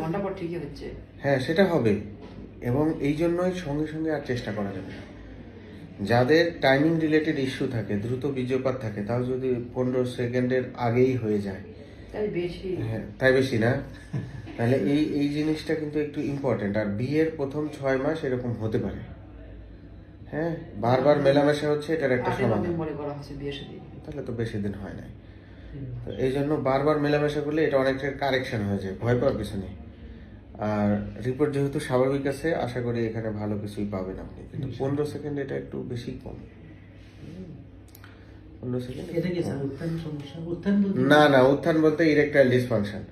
ঘণ্টা ঠিকই হচ্ছে। হ্যাঁ সেটা হবে। এবং এই জন্যই সঙ্গে সঙ্গে আর চেষ্টা করা যাবে না। যাদের টাইমিং রিলেটেড ইস্যু থাকে দ্রুত বীর্যপাত থাকে তাও যদি পনেরো সেকেন্ডের আগেই হয়ে যায়। তাই বেশি। হ্যাঁ তাই বেশি না? তাহলে এই এই জিনিসটা কিন্তু একটু ইম্পর্টেন্ট আর বিয়ের প্রথম ছয় মাস এরকম হতে পারে। হ্যাঁ বারবার মেলামেশা হচ্ছে এটার একটা সমাধান। তাহলে তো বেশি দিন হয় নাই। তো এই জন্য বারবার মেলামেশা করলে এটা অনেকটা কারেকশন হয়ে যায় ভয় পাওয়ার কিছু নেই। আর রিপোর্ট যেহেতু স্বাভাবিক আছে আশা করি এখানে ভালো কিছুই পাবেন আপনি। কিন্তু পনেরো সেকেন্ড এটা একটু বেশি কম। উত্থান না না উত্থান বলতে ইরেকটাইল ডিসফাংশন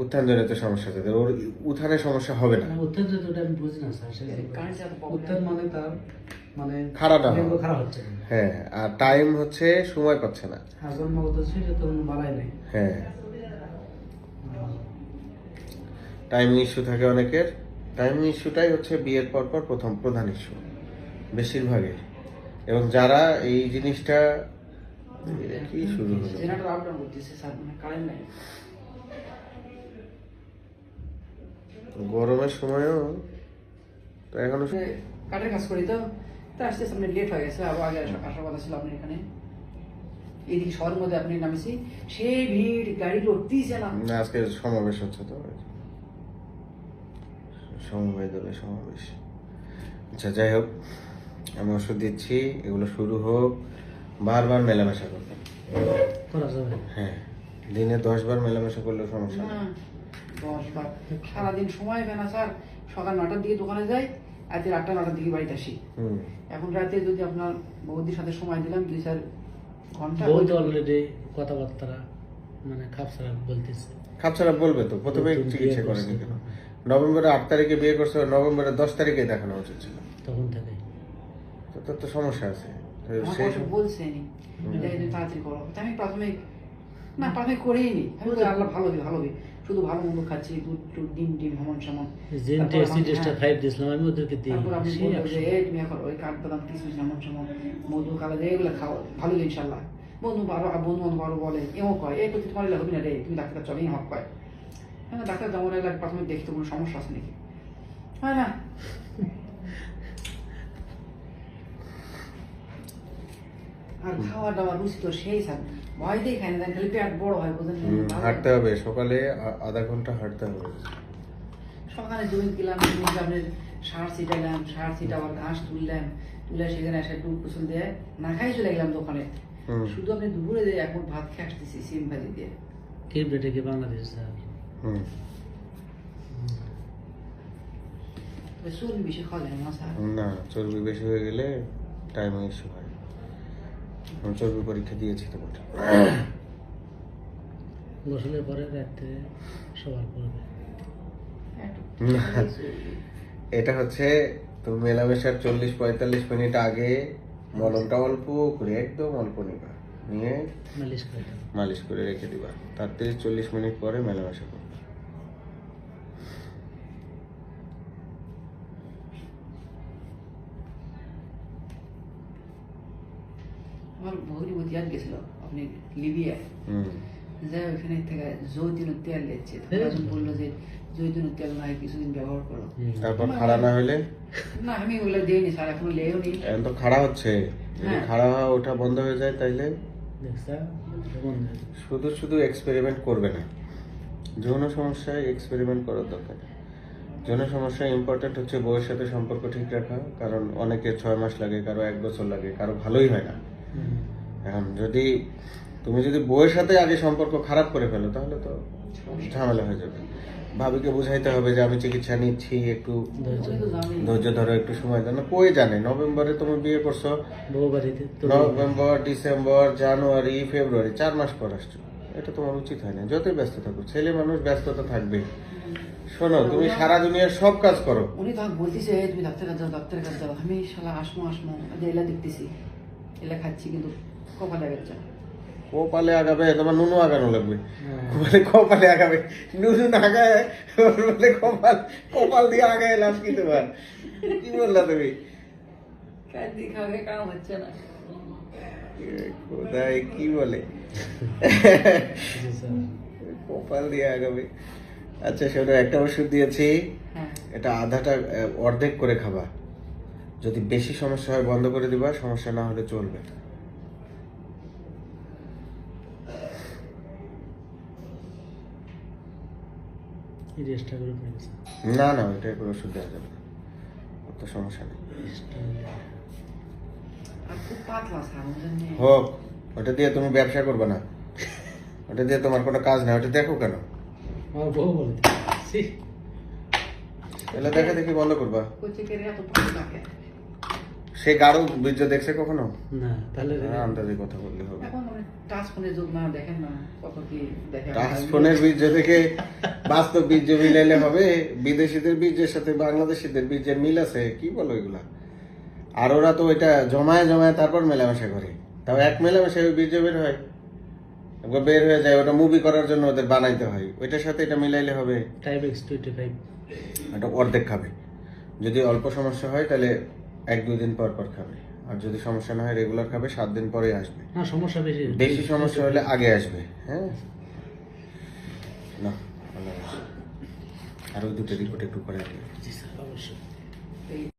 উত্থান জনিত সমস্যা তাদের ওর উত্থানের সমস্যা হবে না। উত্থান যতটা আমি বুঝি না স্যার। উত্থান মানে তার মানে খাড়া না লিঙ্গ খারাপ হচ্ছে হ্যাঁ আর টাইম হচ্ছে সময় পাচ্ছে না। সেটা তো হ্যাঁ। টাইমিং ইস্যু থাকে অনেকের। টাইমিং ইস্যুটাই হচ্ছে বিয়ের পর পর প্রথম প্রধান ইস্যু বেশিরভাগের। এবং যারা এই জিনিসটা কি শুরু হলো? মানে গরমের সময়ও তো এখনও কাঠের কাজ করি তো। তা আসতে সামনে লেট হয়ে গেছে আবার আগে আসা- আসার কথা ছিল আপনি এখানে। এইদিকে শহরের মধ্যে আপনি নামেছি সেই ভিড় গাড়ি লড়তেইছে না আজকে সমাবেশ হচ্ছে তো সমবায় দলের সমাবেশ। আচ্ছা যাই হোক আমি ওষুধ দিচ্ছি এগুলো শুরু হোক। বারবার মেলামেশা করবেন করা হ্যাঁ দিনে দশ বার মেলামেশা করলেও সমস্যা না দশ বার সারাদিন সময় হয় না স্যার। সকাল নটার দিকে দোকানে যাই রাতে আটটা নটার দিকে বাড়িতে আসি। এখন রাতে যদি আপনার বৌদির সাথে সময় দিলাম দুই চার ঘণ্টা বহুত অলরেডি কথাবার্তা মানে খাপসারা বলতেছে। খাপছাড়া বলবে তো? প্রথমে চিকিৎসা করেনি কেন নভেম্বরের আট তারিখে বিয়ে করছে নভেম্বরের দশ তারিখে দেখানো উচিত ছিল। তখন থেকে। তো তো সমস্যা আছে। সেই বলছেনি তাড়াতাড়ি করো। আমি প্রাথমিক না প্রাথমিক করিনি আমি বলছি, আল্লাহ ভালো দিবে ভালো দিবে শুধু ভালো মন্দ খাচ্ছি দুধ টুধ ডিম ডিম হেমন সেমন। তারপর টেস্টি হ্যাঁ। ফাইভ দিয়েছিলাম আমি ওদেরকে দিই তারপর আপনি সেই বলবেন যে এই তুমি এখন ওই কাঠবাদাম কিসমিস এমন সেমন মধু কালা এগুলো খাও ভালো ইনশাল্লাহ বন্ধু আরও বন্ধু বান্ধব আরও বলে এমন কয় এই প্রতি তোমার লাগবে না রে? তুমি ডাক্তার চলেই হক কয়। হ্যাঁ ডাক্তার যেমন এলাকা প্রাথমিক দেখি তো কোনো সমস্যা আছে নাকি? হয় না। আর খাওয়া দাওয়া রুচি তো সেই ভয় দিয়ে খাই না খালি পেট বড় হয় বোঝেন হাঁটতে হবে সকালে আধা ঘণ্টা হাঁটতে হবে। সকালে জমি দিলাম জমি আপনার সার ছিটাইলাম সার ছিটা আবার ঘাস তুললাম তুলে সেখানে এসে কুসুম দিয়ে না খাই চলে গেলাম দোকানে। শুধু আপনি দুপুরে দিয়ে এখন ভাত খেয়ে আসতেছি সিম ভাজি দিয়ে। কি বেটে কি বাংলাদেশ স্যার? হুম। চর্বি বেশি খাওয়া যায় না স্যার? না চর্বি বেশি হয়ে গেলে টাইম ইস্যু হয়। চর্বি পরীক্ষা দিয়েছি তোমার গোসলের পরে রাত্রে সবার করবে এটা হচ্ছে তুমি মেলামেশার চল্লিশ পঁয়তাল্লিশ মিনিট আগে মলমটা অল্প করে একদম অল্প নিবা। নিয়ে মালিশ করে মালিশ করে রেখে দিবা। তার তিরিশ চল্লিশ মিনিট পরে মেলামেশা করবে আমার ভগ্নিপতি আজ গেছিল আপনি লিবিয়ায় হুম। যে ওইখানে থেকে জৈতুনের তেল দিচ্ছে। তখন বলল যে জৈতুনের তেল নাই কিছুদিন ব্যবহার করো। তারপর খাড়া না হলে না আমি ওগুলো দিইনি স্যার এখনও লেও নি। এখন তো খাড়া হচ্ছে। যদি হ্যাঁ। খাড়া হওয়া ওঠা বন্ধ হয়ে যায় তাইলে? শুধু শুধু এক্সপেরিমেন্ট করবে না। যৌন সমস্যায় এক্সপেরিমেন্ট করার দরকার। যৌন সমস্যায় ইম্পর্টেন্ট হচ্ছে বউয়ের সাথে সম্পর্ক ঠিক রাখা কারণ অনেকে ছয় মাস লাগে কারও এক বছর লাগে কারও ভালোই হয় না। এখন যদি তুমি যদি বউয়ের সাথে আগে সম্পর্ক খারাপ করে ফেলো তাহলে তো ঝামেলা হয়ে যাবে। ভাবিকে বুঝাইতে হবে যে আমি চিকিৎসা নিচ্ছি একটু ধৈর্য তো ধরো একটু সময় দেন কই জানে? নভেম্বরে তুমি বিয়ে করছ। তো নভেম্বর ডিসেম্বর জানুয়ারি ফেব্রুয়ারি চার মাস পর আসছো। এটা তোমার উচিত হয় না। যতই ব্যস্ত থাকো ছেলে মানুষ ব্যস্ততা থাকবে। শোনো তুমি সারা দুনিয়ার সব কাজ করো। উনি তখন বলতেছে তুমি ডাক্তার কাছে যাও ডাক্তারের কাছে যাও। আমি শালা আসমো আসমো এলা দেখতেছি। এলা খাচ্ছি কিন্তু কপালে কপালে আগাবে তোমার নুনু আগানো লাগবে। হ্যাঁ। বলে কপালে আগাবে। নুনু না আগায় বলে কপাল কপাল দিয়ে আগায় লাভ কি তোমার? কি বললা তুমি? কাম হচ্ছে না। কোথায় কি বলে? কপাল দিয়ে আগাবে। আচ্ছা সেটা একটা ওষুধ দিয়েছি। হ্যাঁ। এটা আধাটা অর্ধেক করে খাবা। যদি বেশি সমস্যা হয় বন্ধ করে দিবা সমস্যা না হলে চলবে এই রেস্টটা করে ফেলেছে না না ওইটা করে ওষুধ দেওয়া যাবে না। অত সমস্যা নেই? হোক ওটা দিয়ে তুমি ব্যবসা করবে না। ওটা দিয়ে তোমার কোনো কাজ নেই ওটা দেখো কেন? তাহলে দেখা দেখি বন্ধ করবা। কেন? সে গাঢ় বীর্য দেখছে কখনো? না তাহলে আন্দাজে কথা বললে হবে। টাচ ফোনের যুগ না দেখেন না কত কি দেখে। টাচ ফোনের বীর্য থেকে বাস্তব বীর্য মিলাইলে হবে বিদেশিদের বীর্যের সাথে বাংলাদেশিদের বীর্যের মিল আছে কি বলো এগুলা? আর ওরা তো এটা জমায় জমায় তারপর মেলামেশা করে। তাও এক মেলামেশায় ওই বীর্য বের হয়। বের হয়ে যায় ওটা মুভি করার জন্য ওদের বানাইতে হয়। ওইটার সাথে এটা মিলাইলে হবে। টাইপ এক্স টোয়েন্টি ফাইভ এটা অর্ধেক খাবে। যদি অল্প সমস্যা হয় তাহলে এক দুই দিন পর পর খাবে। আর যদি সমস্যা না হয় রেগুলার খাবে সাত দিন পরে আসবে। না সমস্যা বেশি। বেশি সমস্যা হলে আগে আসবে হ্যাঁ না আল্লাহ হাফেজ। আর ওই দুটো রিপোর্ট একটু করে দিন জি স্যার অবশ্যই।